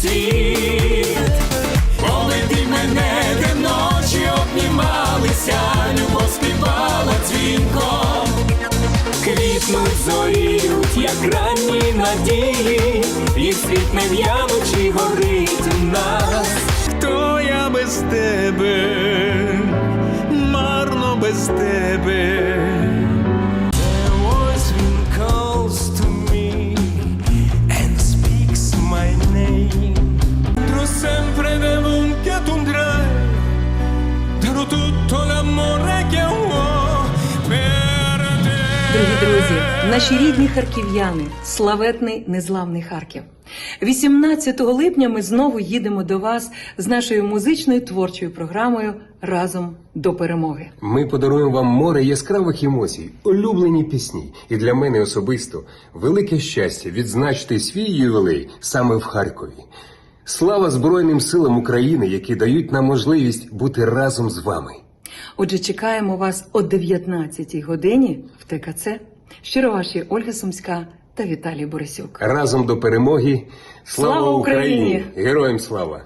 світ, коли ти мене де ночі обнімалися, любов співала дзвінком, квітнуть зоріють, як ранні надії, і світ не в'яночі горить у нас. Хто я без тебе, марно без тебе. Tutto l'amore che ho per te. Дорогі друзі, наші рідні харків'яни, славетний незламний Харків. 18 липня ми знову їдемо до вас з нашою музичною творчою програмою Разом до перемоги. Ми подаруємо вам море яскравих емоцій, улюблені пісні. І для мене особисто велике щастя відзначити свій ювілей саме в Харкові. Слава Збройним силам України, які дають нам можливість бути разом з вами. Отже, чекаємо вас о 19 годині в ТКЦ. Щиро ваші Ольга Сумська та Віталій Борисюк. Разом до перемоги. Слава Україні! Героям слава!